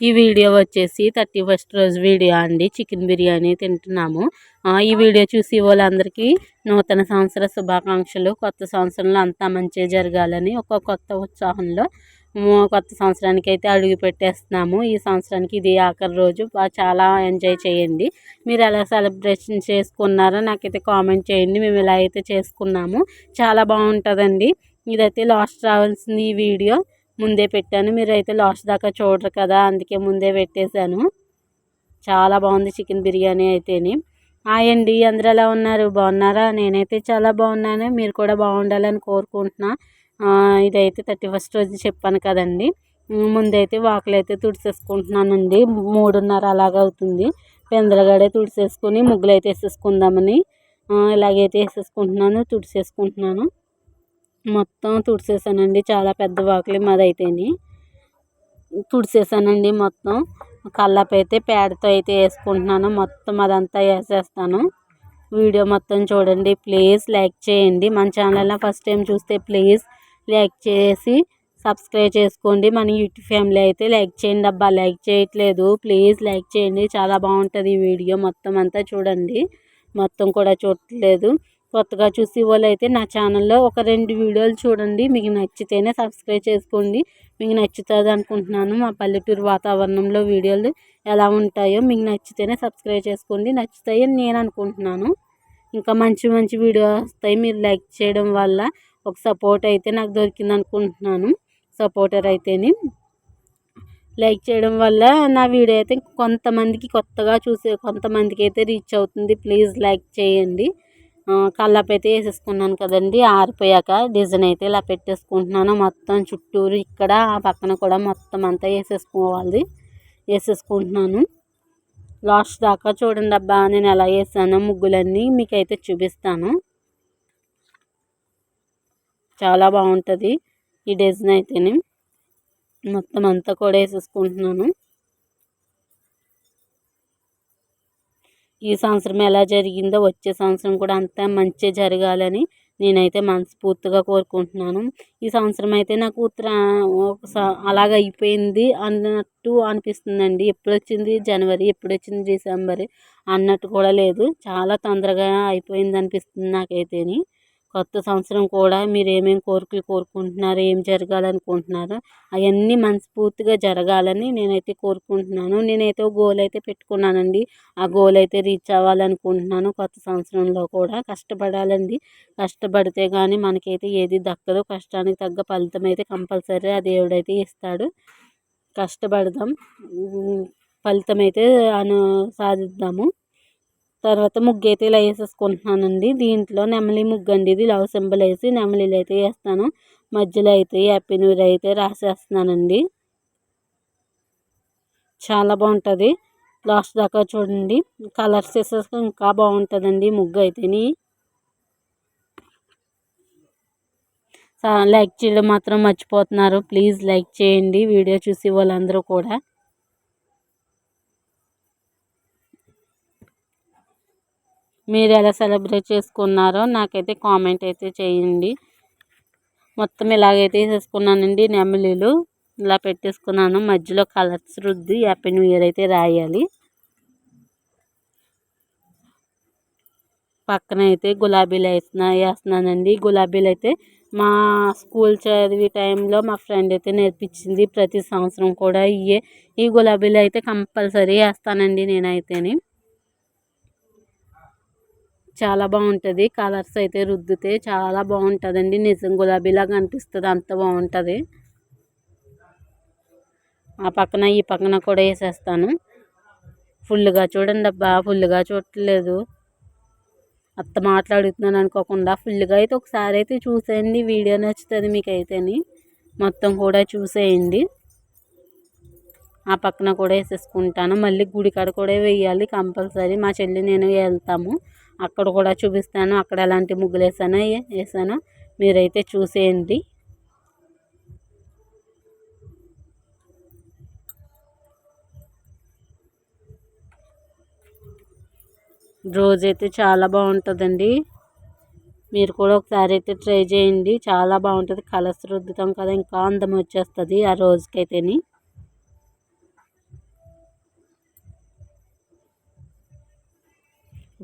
ఈ వీడియో వచ్చేసి thirty first రోజు వీడియో అండి. చికెన్ బిర్యానీ తింటున్నాము. ఈ వీడియో చూసి వాళ్ళందరికీ నూతన సంవత్సర శుభాకాంక్షలు. కొత్త సంవత్సరంలో అంతా మంచిగా జరగాలని ఒక కొత్త ఉత్సాహంలో కొత్త సంవత్సరానికి అయితే అడుగు పెట్టేస్తున్నాము. ఈ సంవత్సరానికి ఇది ఆఖరి రోజు. చాలా ఎంజాయ్ చేయండి. మీరు ఎలా సెలబ్రేషన్ చేసుకున్నారో నాకైతే కామెంట్ చేయండి. మేము ఇలా అయితే చేసుకున్నాము. చాలా బాగుంటుందండి. ఇదైతే లాస్ట్ రావాల్సింది ఈ వీడియో. ముందే పెట్టాను. మీరు అయితే లాస్ట్ దాకా చూడరు కదా అందుకే ముందే పెట్టేశాను. చాలా బాగుంది చికెన్ బిర్యానీ అయితేని. హాయ్ అండి అందరు ఎలా ఉన్నారు? బాగున్నారా? నేనైతే చాలా బాగున్నాను. మీరు కూడా బాగుండాలని కోరుకుంటున్నా. ఇదైతే థర్టీ ఫస్ట్ రోజు చెప్పాను కదండి. ముందైతే వాకులు అయితే తుడిసేసుకుంటున్నానండి. మూడున్నర అలాగ అవుతుంది. పెందలగాడే తుడిసేసుకుని ముగ్గులు అయితే వేసేసుకుందామని ఇలాగైతే వేసేసుకుంటున్నాను తుడిసేసుకుంటున్నాను. మొత్తం తుడిచేసానండి చాలా పెద్ద వాకిలి మాదైతేని. తుడిచేసానండి మొత్తం. కల్లాపు అయితే పేడతో అయితే వేసుకుంటున్నాను. మొత్తం అదంతా వేసేస్తాను. వీడియో మొత్తం చూడండి. ప్లీజ్ లైక్ చేయండి. మన ఛానల్లో ఫస్ట్ టైం చూస్తే ప్లీజ్ లైక్ చేసి సబ్స్క్రైబ్ చేసుకోండి. మన యూట్యూబ్ ఫ్యామిలీ అయితే లైక్ చేయండి. అబ్బా లైక్ చేయట్లేదు. ప్లీజ్ లైక్ చేయండి. చాలా బాగుంటుంది ఈ వీడియో. మొత్తం అంతా చూడండి. మొత్తం కూడా చూడట్లేదు. కొత్తగా చూసి వాళ్ళు అయితే నా ఛానల్లో ఒక రెండు వీడియోలు చూడండి. మీకు నచ్చితేనే సబ్స్క్రైబ్ చేసుకోండి. మీకు నచ్చుతుంది అనుకుంటున్నాను మా పల్లెటూరు వాతావరణంలో వీడియోలు ఎలా ఉంటాయో మీకు నచ్చితేనే సబ్స్క్రైబ్ చేసుకోండి. నచ్చుతాయని నేను అనుకుంటున్నాను. ఇంకా మంచి మంచి వీడియో వస్తాయి. మీరు లైక్ చేయడం వల్ల ఒక సపోర్ట్ అయితే నాకు దొరికింది అనుకుంటున్నాను. సపోర్టర్ అయితేని. లైక్ చేయడం వల్ల నా వీడియో అయితే కొంతమందికి కొత్తగా చూసే కొంతమందికి అయితే రీచ్ అవుతుంది. ప్లీజ్ లైక్ చేయండి. కల్లాపు అయితే వేసేసుకున్నాను కదండి. ఆరిపోయాక డిజైన్ అయితే ఇలా పెట్టేసుకుంటున్నాను. మొత్తం చుట్టూరు ఇక్కడ ఆ పక్కన కూడా మొత్తం అంతా వేసేసుకోవాలి. వేసేసుకుంటున్నాను. లాస్ట్ దాకా చూడండి అబ్బా నేను ఎలా వేసానో ముగ్గులన్నీ మీకైతే చూపిస్తాను. చాలా బాగుంటుంది ఈ డిజైన్ అయితేనే. మొత్తం అంతా కూడా వేసేసుకుంటున్నాను. ఈ సంవత్సరం ఎలా జరిగిందో వచ్చే సంవత్సరం కూడా అంతా మంచి జరగాలని నేనైతే మనస్ఫూర్తిగా కోరుకుంటున్నాను. ఈ సంవత్సరం అయితే నాకు ఉత్తర అలాగ అయిపోయింది అన్నట్టు అనిపిస్తుందండి. ఎప్పుడు వచ్చింది? జనవరి ఎప్పుడు వచ్చింది? డిసెంబర్ అన్నట్టు కూడా లేదు. చాలా తొందరగా అయిపోయింది అనిపిస్తుంది నాకైతేని. కొత్త సంవత్సరం కూడా మీరు ఏమేమి కోరికలు కోరుకుంటున్నారు ఏం జరగాలనుకుంటున్నారో అవన్నీ మనస్ఫూర్తిగా జరగాలని నేనైతే కోరుకుంటున్నాను. నేనైతే గోల్ అయితే పెట్టుకున్నానండి. ఆ గోల్ అయితే రీచ్ అవ్వాలనుకుంటున్నాను. కొత్త సంవత్సరంలో కూడా కష్టపడాలండి. కష్టపడితే కానీ మనకైతే ఏది దక్కదు కష్టానికి తగ్గ ఫలితం అయితే కంపల్సరీ ఆ దేవుడైతే ఇస్తాడు. కష్టపడదాం. ఫలితం అయితే అను సాధిద్దాము తర్వాత ముగ్గు అయితే ఇలా వేసేసుకుంటున్నానండి. దీంట్లో నెమలి ముగ్గు అండి ఇది లవ్ సింబల్ వేసి నెమలీలు అయితే వేస్తాను. మధ్యలో అయితే హ్యాపీ న్యూ ఇయర్ అయితే రాసేస్తున్నానండి. చాలా బాగుంటుంది. లాస్ట్ దాకా చూడండి. కలర్స్ వేసేసి ఇంకా బాగుంటుందండి ముగ్గు అయితేని. లైక్ చేయడం మాత్రం మర్చిపోతున్నారు. ప్లీజ్ లైక్ చేయండి. వీడియో చూసి వాళ్ళందరూ కూడా. మీరు ఎలా సెలబ్రేట్ చేసుకున్నారో నాకైతే కామెంట్ అయితే చేయండి. మొత్తం ఇలాగైతే వేసేసుకున్నానండి నెమలీలు. ఇలా పెట్టేసుకున్నాను. మధ్యలో కలర్స్ రుద్ది హ్యాపీ న్యూ ఇయర్ అయితే రాయాలి. పక్కన అయితే గులాబీలు వేస్తున్నా వేస్తున్నానండి. గులాబీలు అయితే మా స్కూల్ చదివే టైంలో మా ఫ్రెండ్ అయితే నేర్పించింది. ప్రతి సంవత్సరం కూడా ఇవే ఈ గులాబీలు అయితే కంపల్సరీ వేస్తానండి నేనైతేని. చాలా బాగుంటుంది. కలర్స్ అయితే రుద్దితే చాలా బాగుంటుందండి. నిజం గులాబీలాగా అనిపిస్తుంది అంత బాగుంటుంది. ఆ పక్కన ఈ పక్కన కూడా వేసేస్తాను. ఫుల్గా చూడండి అబ్బా ఫుల్గా చూడట్లేదు. అత్త మాట్లాడుతున్నాను అనుకోకుండా ఫుల్గా అయితే ఒకసారి అయితే చూసేయండి. వీడియో నచ్చుతుంది మీకు అయితేని మొత్తం కూడా చూసేయండి. ఆ పక్కన కూడా వేసేసుకుంటాను. మళ్ళీ గుడి కాడ కూడా వేయాలి. కంపల్సరీ మా చెల్లి నేను వెళ్తాము. అక్కడ కూడా చూపిస్తాను. అక్కడ ఎలాంటి ముగ్గులు వేసానో వేసానో మీరైతే చూసేయండి. రోజైతే చాలా బాగుంటుందండి. మీరు కూడా ఒకసారి అయితే ట్రై చేయండి. చాలా బాగుంటుంది. కలర్స్ రుద్దుతాం కదా ఇంకా అందం వచ్చేస్తుంది ఆ రోజుకైతేని.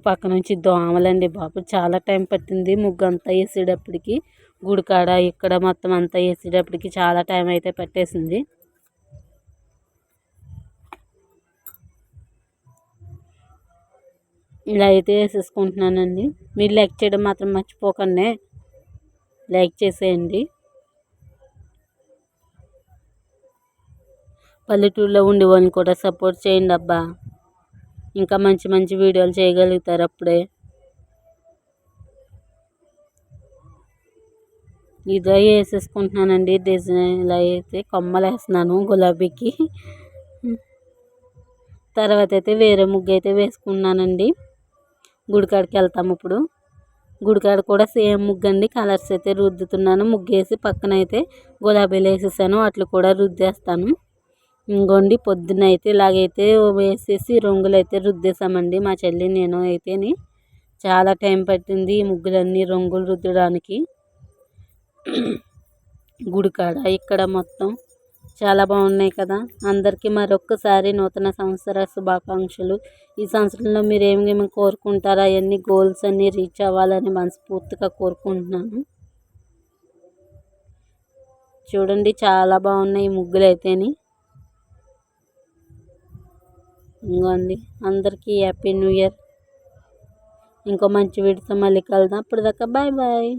పక్క నుంచి దోమలండి బాబు. చాలా టైం పట్టింది ముగ్గు అంతా వేసేటప్పటికి. గుడికాడ ఇక్కడ మొత్తం అంతా వేసేటప్పటికి చాలా టైం అయితే పట్టేసింది. ఇలా అయితే వేసేసుకుంటున్నానండి. మీరు లైక్ చేయడం మాత్రం మర్చిపోకండి. లైక్ చేసేయండి. పల్లెటూరులో ఉండి వాళ్ళని కూడా సపోర్ట్ చేయండి అబ్బా. ఇంకా మంచి మంచి వీడియోలు చేయగలుగుతారు అప్పుడే. ఇదో వేసేసుకుంటున్నానండి డిజైన్ అయితే కొమ్మలు వేస్తున్నాను గులాబీకి. తర్వాత అయితే వేరే ముగ్గు అయితే వేసుకున్నానండి. గుడికాడికి వెళ్తాము ఇప్పుడు. గుడికాడ కూడా సేమ్ ముగ్గు అండి కలర్స్ అయితే రుద్దుతున్నాను. ముగ్గు వేసి పక్కన అయితే గులాబీలు వేసేసాను అట్లు కూడా రుద్దేస్తాను. ఇంకోండి పొద్దున్న అయితే ఇలాగైతే వేసేసి రంగులు అయితే రుద్దేశామండి మా చెల్లి నేను అయితేని. చాలా టైం పట్టింది ఈ ముగ్గులన్నీ రంగులు రుద్దడానికి. గుడికాడ ఇక్కడ మొత్తం చాలా బాగున్నాయి కదా. అందరికీ మరొక్కసారి నూతన సంవత్సర శుభాకాంక్షలు. ఈ సంవత్సరంలో మీరు ఏమేమి కోరుకుంటారో అవన్నీ గోల్స్ అన్నీ రీచ్ అవ్వాలని మనస్ఫూర్తిగా కోరుకుంటున్నాను. చూడండి చాలా బాగున్నాయి ముగ్గులు అయితేని ఇంకోండి అందరికీ హ్యాపీ న్యూ ఇయర్ ఇంకో మంచి వీడితో మళ్ళీ కలుద్దాం. అప్పటిదాకా బాయ్ బాయ్